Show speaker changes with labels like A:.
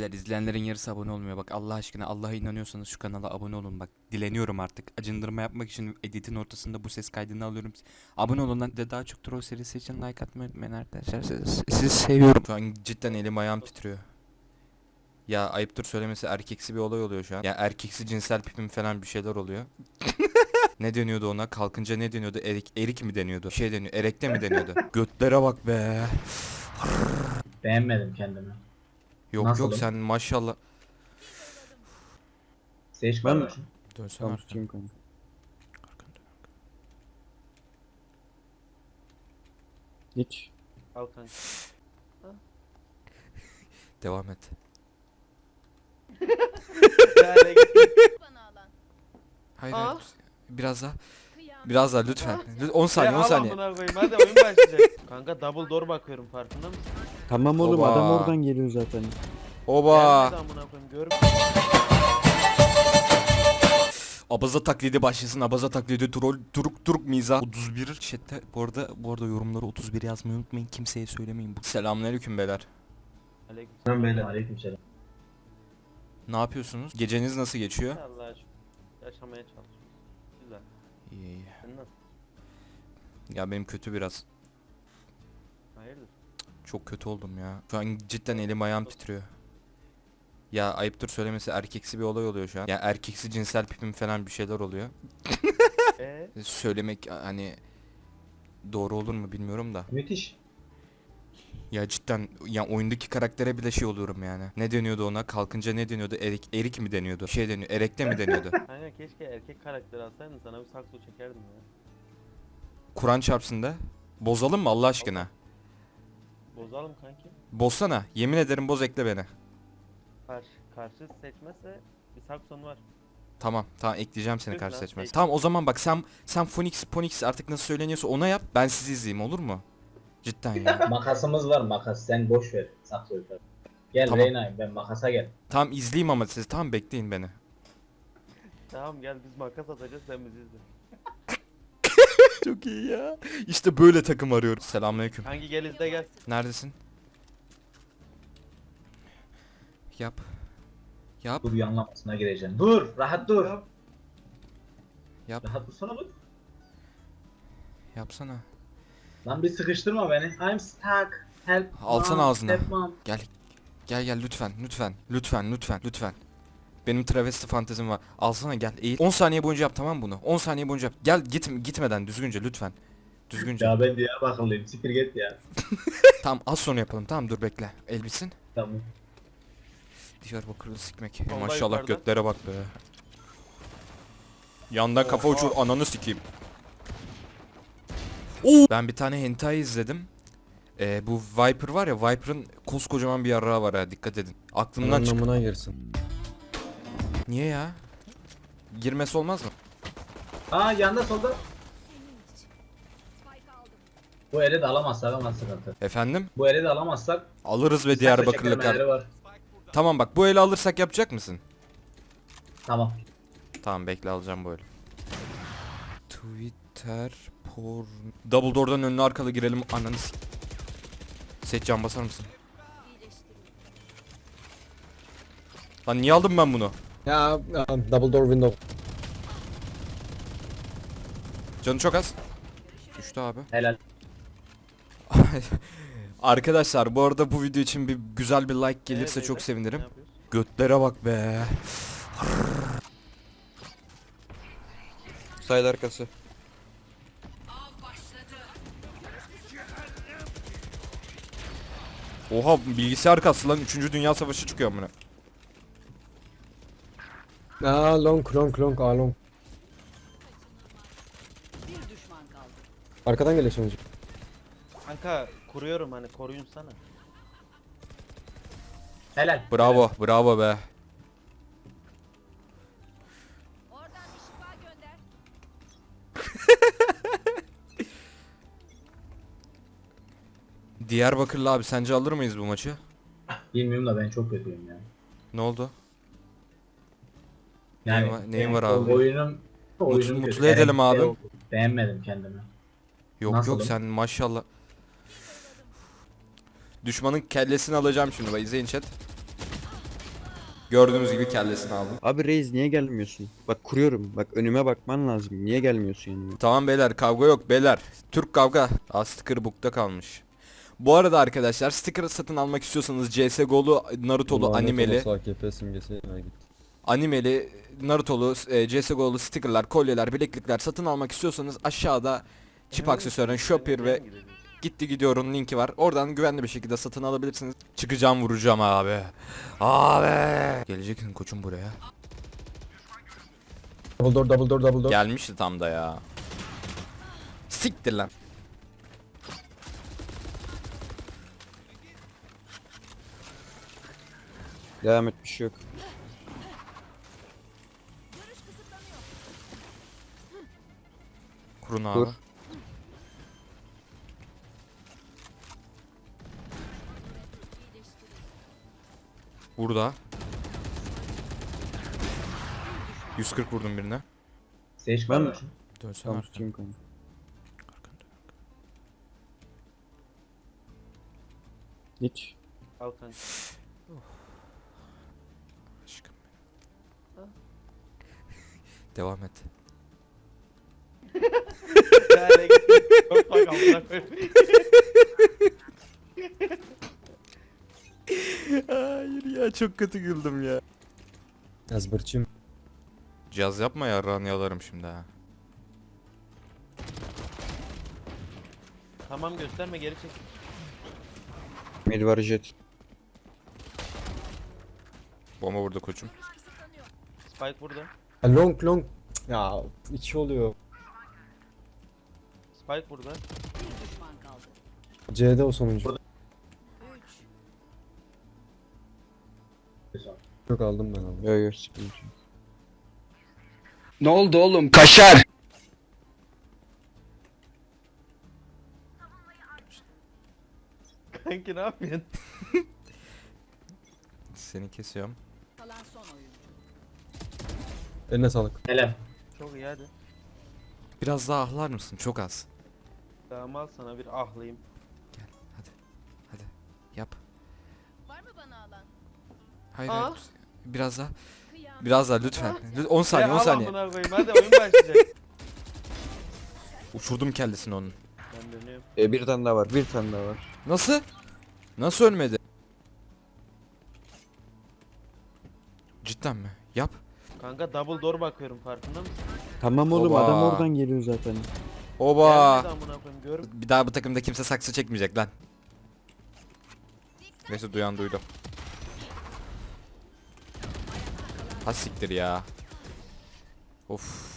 A: Beyler izleyenlerin yarısı abone olmuyor. Bak Allah aşkına Allah'a inanıyorsanız şu kanala abone olun. Bak dileniyorum artık. Acındırma yapmak için editin ortasında bu ses kaydını alıyorum. Abone olun lan. De daha çok troll serisi için like atmayı unutmayın arkadaşlar. Siz- Sizi seviyorum. Şu an cidden elim ayağım titriyor. Ya ayıptır söylemesi erkeksi bir olay oluyor şu an. Ya erkeksi cinsel pipim falan bir şeyler oluyor. ne deniyordu ona? Kalkınca ne deniyordu? Erik, erik mi deniyordu? Bir şey deniyor. Erekte mi deniyordu? Götlere bak be.
B: Beğenmedim kendimi.
A: Yok
B: Nasılım?
A: yok sen maşallah.
B: Sage
C: Ben-
B: kardeşim.
A: Dönsene
C: Tamam
A: arkana.
C: tutayım kanka.
D: Al kanka.
A: Devam et.
E: Bana alan.
A: Hayır,
D: Aa.
A: hayır. Biraz daha.
E: Kıyam.
A: Biraz daha lütfen. Lüt- 10 saniye 10
D: Ya al
A: saniye.
D: amına koyayım hadi oyun başlayacak. Kanka double door bakıyorum farkında mısın?
C: Tamam oğlum
A: Oba.
C: adam oradan geliyor zaten.
A: Oba.
D: Amına koyayım.
A: Abaza taklidi başlasın. Abaza taklidi troll turuk turuk miza. 31 chatte bu arada bu arada yorumları 31 yazmayı unutmayın. Kimseye söylemeyin. bu. Selamünaleyküm beyler.
D: Aleyküm.
B: Ben böyle. Aleykümselam.
A: Ne yapıyorsunuz? Geceniz nasıl geçiyor?
D: Allah'a şükür. Yaşamaya çalışıyoruz. Güzel.
A: İyi iyi.
D: Sen nasıl?
A: Ya benim kötü biraz.
D: Hayırdır?
A: Çok kötü oldum ya. Şu an cidden elim ayağım titriyor. Ya ayıptır söylemesi erkeksi bir olay oluyor şu an. Ya erkeksi cinsel pipim falan bir şeyler oluyor.
D: Eee?
A: Söylemek hani doğru olur mu bilmiyorum da.
B: Müthiş.
A: Ya cidden ya oyundaki karaktere bile şey oluyorum yani. Ne deniyordu ona? Kalkınca ne deniyordu? Erik erik mi deniyordu? Şey deniyor. Erekte mi deniyordu?
D: Aynen keşke erkek karakter alsaydın sana bir sakso çekerdim ya.
A: Kur'an çarpsın da. Bozalım mı Allah aşkına?
D: Bozalım kanki.
A: Bozsana. Yemin ederim boz ekle beni.
D: Karşı, karşı seçmezse bir sakson var.
A: Tamam tamam ekleyeceğim seni
D: Yok
A: karşı
D: lan,
A: seçmez.
D: ek-
A: Tamam o zaman bak sen sen Phoenix Phoenix artık nasıl söyleniyorsa ona yap. Ben sizi izleyeyim olur mu? Cidden ya.
B: Makasımız var makas. Sen boş ver. Tabii. Gel
A: Tamam.
B: Reyna'yım ben makasa gel.
A: tamam izleyeyim ama siz tamam bekleyin beni.
D: Tamam gel biz makas atacağız sen bizi izle.
A: Çok iyi ya. İşte böyle takım arıyorum. Selamünaleyküm.
D: Hangi gel izle gel.
A: Neredesin? Yap. Yap.
B: Dur yanlamasına gireceğim. Dur. Rahat dur.
A: Yap.
B: Rahat dursana dur.
A: Yapsana.
B: Lan bir sıkıştırma beni. I'm stuck. Help.
A: Alsana
B: mom,
A: ağzına.
B: Help mom.
A: Gel. Gel gel lütfen lütfen lütfen lütfen lütfen. Benim travesti fantezim var. Alsana gel eğil. 10 saniye boyunca yap tamam mı bunu? 10 saniye boyunca yap. Gel git gitmeden düzgünce lütfen. Düzgünce.
B: Ya ben Diyarbakırlıyım. Siktir git ya.
A: Tamam az sonra yapalım tamam dur bekle. Elbisin.
B: Tamam.
A: Diyarbakırlı sikmek.
D: Vallahi
A: Maşallah
D: yukarıda.
A: götlere bak be. Yandan kafa
D: Oha.
A: uçur ananı sikeyim. Oo. Ben bir tane hentai izledim. Ee, bu Viper var ya Viper'ın koskocaman bir yarrağı var ha dikkat edin. Aklımdan çık.
C: Anlamına girsin.
A: Niye ya? Girmesi olmaz mı?
B: Aa yanda solda. Bu eli de alamazsak ama sıkıntı.
A: Efendim?
B: Bu eli de alamazsak
A: Alırız ve Diyarbakırlı kar.
B: var.
A: Tamam bak bu eli alırsak yapacak mısın?
B: Tamam.
A: Tamam bekle alacağım bu eli. Twitter porn... Double door'dan önüne arkalı girelim ananı s- Seç can basar mısın? Lan niye aldım ben bunu?
C: Ya um, double door window.
A: Canı çok az. Düştü abi.
B: Helal.
A: Arkadaşlar bu arada bu video için bir güzel bir like gelirse çok sevinirim. Götlere bak be.
C: Side arkası.
A: Oha bilgisayar kastı lan 3. Dünya Savaşı çıkıyor amına.
C: Aa long long long aa long.
E: Bir düşman kaldı.
C: Arkadan geliyor sonucu.
D: Kanka kuruyorum hani koruyun sana.
B: Helal.
A: Bravo, bravo be.
E: Oradan bir şifa gönder.
A: Diyarbakırlı abi sence alır mıyız bu maçı?
B: Bilmiyorum da ben çok kötüyüm ya.
A: Ne oldu?
B: Yani
A: Neyin var- neyin var abi?
B: Oyunum, oyunum
A: mutlu
B: kötü.
A: edelim abi.
B: şey. Beğenmedim kendimi.
A: Yok
B: Nasılım?
A: yok sen maşallah. Düşmanın kellesini alacağım şimdi bak izleyin chat. Gördüğünüz gibi kellesini aldım.
F: Abi Reis niye gelmiyorsun? Bak kuruyorum. Bak önüme bakman lazım. Niye gelmiyorsun yanıma?
A: Tamam beyler kavga yok beyler. Türk kavga. Aa sticker book'ta kalmış. Bu arada arkadaşlar sticker satın almak istiyorsanız CSGO'lu, Naruto'lu, animeli,
C: AKP simgesi ya git.
A: Animeli, Naruto'lu, e, CSGO'lu stickerlar, kolyeler, bileklikler satın almak istiyorsanız aşağıda çip aksesuarın Shopper ve Gitti gidiyorum linki var. Oradan güvenli bir şekilde satın alabilirsiniz. Çıkacağım vuracağım abi. Abi. Geleceksin koçum buraya.
C: Double door double door double door.
A: Gelmişti tam da ya. Siktir lan.
F: Devam et bir şey yok.
A: Kurun abi.
F: Dur.
A: Burada. 140 vurdum birine.
B: Sage
F: Ben-
B: var mı?
A: Dönsene
F: Tamam
A: arkana.
F: tutayım kanka. Hiç.
D: Al kanka.
A: Aşkım benim. Devam et.
D: Yani gittim. Çok bak amına koyayım.
A: Hayır ya çok kötü güldüm ya.
C: Ezberçim.
A: Caz yapma ya yalarım şimdi ha.
D: Tamam gösterme geri çek.
F: Mid var jet.
A: Bomba vurdu koçum.
D: Spike burada.
C: Long long. Cık, Ya iki oluyor.
D: Spike burada.
E: Bir düşman kaldı.
C: C'de o sonuncu.
E: Üç.
C: Çok aldım ben aldım.
F: Yo yo sıkıntı yok.
G: Ne oldu oğlum? Kaşar.
D: Kanki ne yapıyorsun?
A: Seni kesiyorum.
E: Kalan son oyuncu.
C: Eline sağlık.
B: Hele.
D: Çok iyi hadi.
A: Biraz daha ahlar mısın? Çok az.
D: Tamam al sana bir ahlayayım.
A: Hadi yap.
E: Var mı bana alan?
A: Hayır
D: Aa.
A: hayır. Biraz daha.
E: Kıyam.
A: Biraz daha lütfen. Lüt- 10 saniye
D: Ya
A: 10
D: al
A: saniye.
D: amına koyayım hadi oyun başlayacak.
A: Uçurdum kellesini onun.
D: ben dönüyorum.
F: E bir tane daha var. Bir tane daha var.
A: Nasıl? Nasıl ölmedi? Cidden mi? Yap.
D: Kanka double door bakıyorum farkında mısın?
F: Tamam oğlum
A: Oba.
F: adam oradan geliyor zaten.
A: Oba.
D: Gelmedi amına koyayım gör.
A: Bir daha bu takımda kimse saksı çekmeyecek lan. Neyse duyan duydu. Ha siktir ya. Of